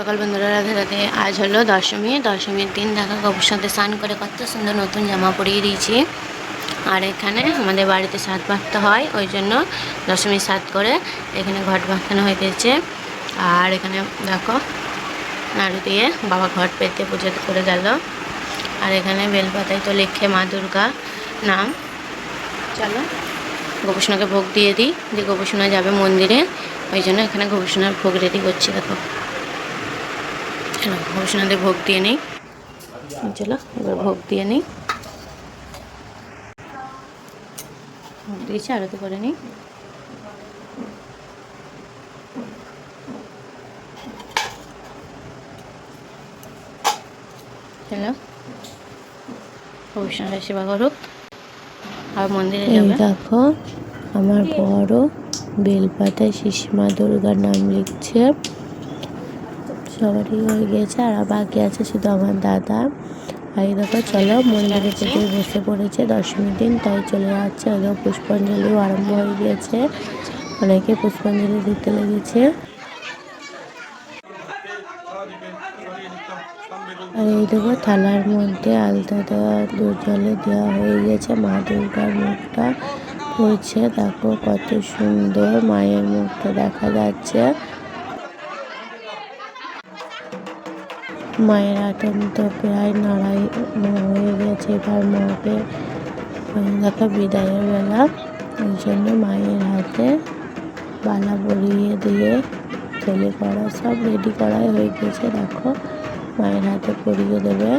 সকাল বন্ধুরা, রাধে রাধে। আজ হলো দশমী। দশমীর দিন দেখা গপুর সাথে স্নান করে কত সুন্দর নতুন জামা পরিয়ে দিয়েছি। আর এখানে আমাদের বাড়িতে সাত বাঁধতে হয়, ওই জন্য দশমীর সাত করে এখানে ঘট বাঁধানো হইতেছে আর এখানে দেখো, নাড়ু দিয়ে বাবা ঘট পেতে পুজো করে গেল। আর এখানে বেলপাতায় তো লেখে মা দুর্গা নাম। চলো গোপুসোনাকে ভোগ দিয়ে দিই। যে গোপুসোনা যাবে মন্দিরে, ওই জন্য এখানে গোপুসোনার ভোগ রেডি করছি, দেখো। চলো গোপুসোনাদের ভোগ দিয়ে নিই। চলো এবার ভোগ দিয়ে নিই। ভোগ দিয়েছি আরতি করে নিই। চলো সেবা করুক আর মন্দিরে যাবে। দেখো আমার বড় বেলপাতায় শিশিমা দুর্গার নাম লিখছে। সবারই হয়ে গিয়েছে, আর বাকি আছে শুধু আমার দাদা। আর দেখো, চলো মন্দিরে যেতে বসে পড়েছে দশমীর দিন তাই চলে যাচ্ছে। ওদের পুষ্পাঞ্জলিও আরম্ভ হয়ে গিয়েছে। অনেকে পুষ্পাঞ্জলি দিতে লেগেছে। আর এই দেখো, থালার মধ্যে আলতা দেওয়া, দুধ জলে দেওয়া হয়ে গেছে মা দুর্গার মুখটা হয়েছে দেখো কত সুন্দর মায়ের মুখটা দেখা যাচ্ছে। মায়ের আটন তো প্রায় নাড়াই হয়ে গেছে এবার মাকে দেখো বিদায়ের বেলা। ওই জন্য মায়ের হাতে বালা পরিয়ে দিয়ে তেলে করা সব রেডি করাই হয়ে গেছে। দেখো মায়ের হাতে পরিয়ে দেবে।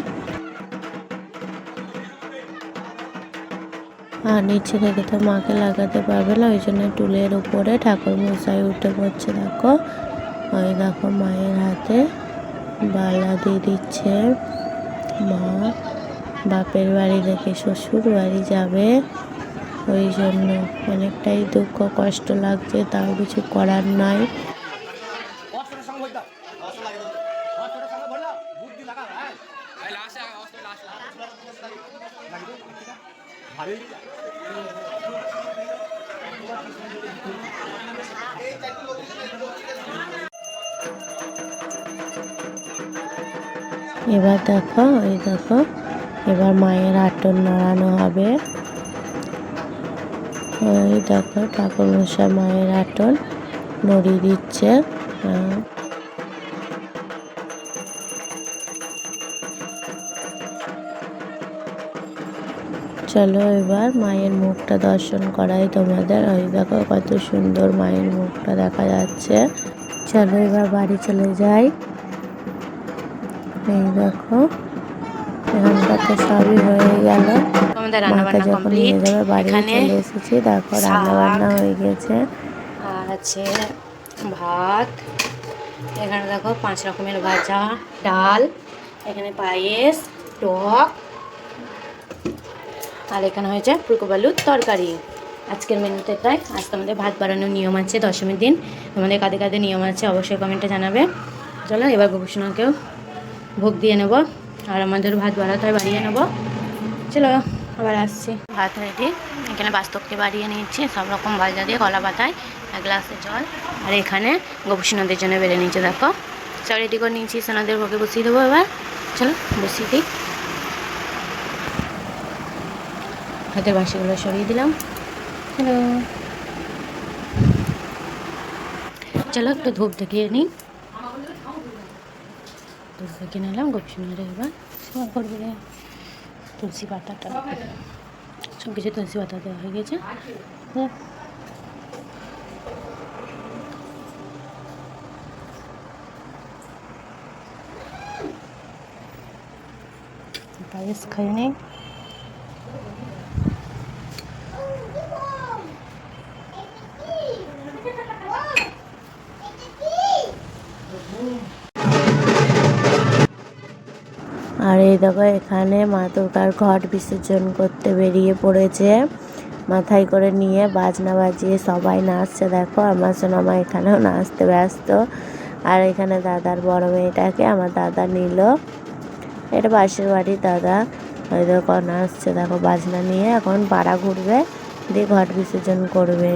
আর নিচে থেকে তো মাকে লাগাতে পারবে না, ওই জন্য টুলের উপরে ঠাকুর মশাই উঠে পড়ছে। দেখো, ওই দেখো মায়ের হাতে বালা দিয়ে দিচ্ছে। মা, বাপের বাড়ি থেকে শ্বশুর বাড়ি যাবে। ওই জন্য অনেকটাই দুঃখ, কষ্ট লাগছে, তাও কিছু করার নাই। এবার দেখো, এই দেখো, এবার মায়ের আটন নাড়ানো হবে। ওই দেখো, ঠাকুর মশাই মায়ের আটন নড়িয়ে দিচ্ছে। চলো এবার মায়ের মুখটা দর্শন করাই তোমাদের। ওই দেখো, কত সুন্দর মায়ের মুখটা দেখা যাচ্ছে। চলো এবার বাড়ি চলে যাই। এই দেখো এখানটা তো সবই হয়ে গেল। আমাদের মাকে যখন নিয়ে যাবে বাড়ি এখানে চলে এসেছি। দেখো রান্না বান্না হয়ে গেছে। আর আছে ভাত। এখানে দেখো পাঁচ রকমের ভাজা ডাল এখানে পায়েস টক আর এখানে হয়েছে ফুলকোবালুর তরকারি। আজকের মেনুতে তাই আজ তোমাদের ভাত বাড়ানোর নিয়ম আছে দশমীর দিন। আমাদের কাদের কাদের নিয়ম আছে অবশ্যই কমেন্টে জানাবে। চলো এবার গোপুসোনাকেও ভোগ দিয়ে নেব। আর আমাদের ভাত বাড়াতে হয় বাড়িয়ে নেব। চলো আবার আসছি। ভাত রেডি এখানে বাস্তবকে বাড়িয়ে নিচ্ছি সব রকম বাজা দিয়ে কলা পাতায় এক গ্লাসে জল। আর এখানে গোপুসোনাদের জন্য বেড়ে নিচ্ছে দেখো। সব রেডি করে নিয়েছি সোনাদের ভোগে বসিয়ে দেবো এবার। চলো বসিয়ে দিই। হাতের বাসিগুলো সরিয়ে দিলাম। হ্যালো চলো একটু ধূপ দেখিয়ে নিই। ধূপ কিনে এলাম গোপসোনারে এবার সেবা করবে তুলসী পাতাটা সব কিছু তুলসী পাতা দেওয়া হয়ে গেছে পায়েস খাই এই দেখো, এখানে মা দুর্গার ঘট বিসর্জন করতে বেরিয়ে পড়েছে। মাথায় করে নিয়ে বাজনা বাজিয়ে সবাই নাচছে। দেখো, আমার সোনামা এখানেও নাচতে ব্যস্ত। আর এখানে দাদার বড় মেয়েটাকে আমার দাদা নিল। এটা পাশের বাড়ির দাদা। ওই দেখো, নাচছে। দেখো, বাজনা নিয়ে এখন পাড়া ঘুরবে, দিয়ে ঘট বিসর্জন করবে।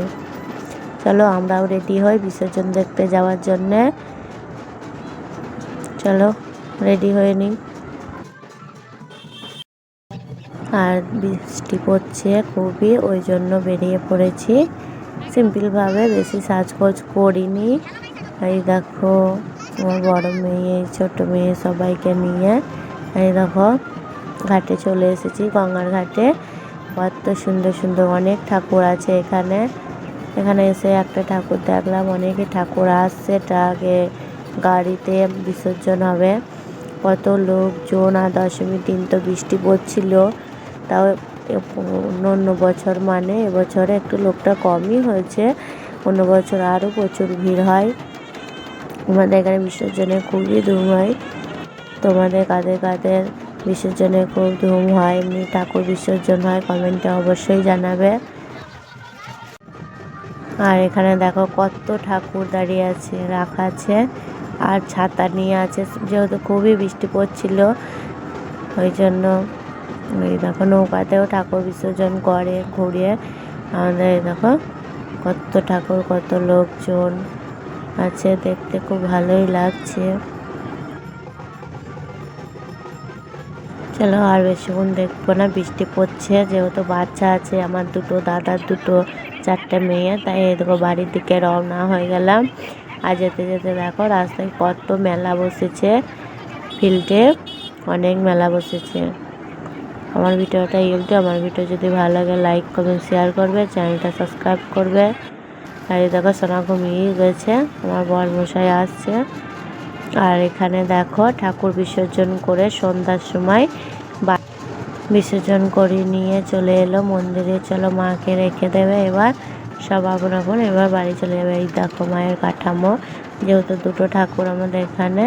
চলো, আমরাও রেডি হই বিসর্জন দেখতে যাওয়ার জন্যে। চলো, রেডি হয়ে নিই। আর বৃষ্টি পড়ছে খুবই, ওই জন্য বেরিয়ে পড়েছি। সিম্পলভাবে বেশি সাজগোজ করিনি। এই দেখো, আমার বড় মেয়ে, ছোট মেয়ে সবাইকে নিয়ে, এই দেখো, ঘাটে চলে এসেছি, গঙ্গার ঘাটে। কত সুন্দর সুন্দর অনেক ঠাকুর আছে এখানে। এখানে এসে একটা ঠাকুর দেখলাম, অনেকে ঠাকুর আসছে, ট্রাকে, গাড়িতে বিসর্জন হবে। কত লোকজন, আর দশমীর দিন তো বৃষ্টি পড়ছিল। তাও অন্য অন্য বছর মানে এবছরে একটু লোকটা কমই হয়েছে। অন্য বছর আরও প্রচুর ভিড় হয়। আমাদের এখানে বিসর্জনে খুবই ধুম হয়। তোমাদের কাদের কাদের বিসর্জনে খুব ধুম হয়, এমনি ঠাকুর বিসর্জন হয় কমেন্টে অবশ্যই জানাবে। আর এখানে দেখো কত ঠাকুর দাঁড়িয়ে আছে, রাখা আছে। আর ছাতা নিয়ে আছে, যেহেতু খুবই বৃষ্টি পড়ছিল, ওই জন্য ওই দেখো নৌকাতেও ঠাকুর বিসর্জন করে, ঘুরিয়ে। আমাদের এই দেখো কত ঠাকুর, কত লোকজন আছে, দেখতে খুব ভালোই লাগছে। চলো আর বেশিক্ষণ দেখব না, বৃষ্টি পড়ছে, যেহেতু বাচ্চা আছে, আমার দুটো, দাদার দুটো, চারটে মেয়ে, তাই এই দেখো বাড়ির দিকে রওনা হয়ে গেলাম। আর যেতে যেতে দেখো রাস্তায় কত মেলা বসেছে, ফিল্ডে অনেক মেলা বসেছে। আমার ভিডিওটা ইউটিউব আমার ভিডিও যদি ভালো লাগে লাইক কমেন্ট শেয়ার করবে চ্যানেলটা সাবস্ক্রাইব করবে। আর এই দেখো, সোনা ঘুমিয়ে গেছে, আমার বর মশাই আসছে। আর এখানে দেখো, ঠাকুর বিসর্জন করে সন্ধ্যার সময় বিসর্জন করে নিয়ে চলে এলো মন্দিরে। চলো মাকে রেখে দেবে এবার, সব আপন আপন এবার বাড়ি চলে যাবে। এই দেখো মায়ের কাঠামো, যেহেতু দুটো ঠাকুর আমাদের এখানে।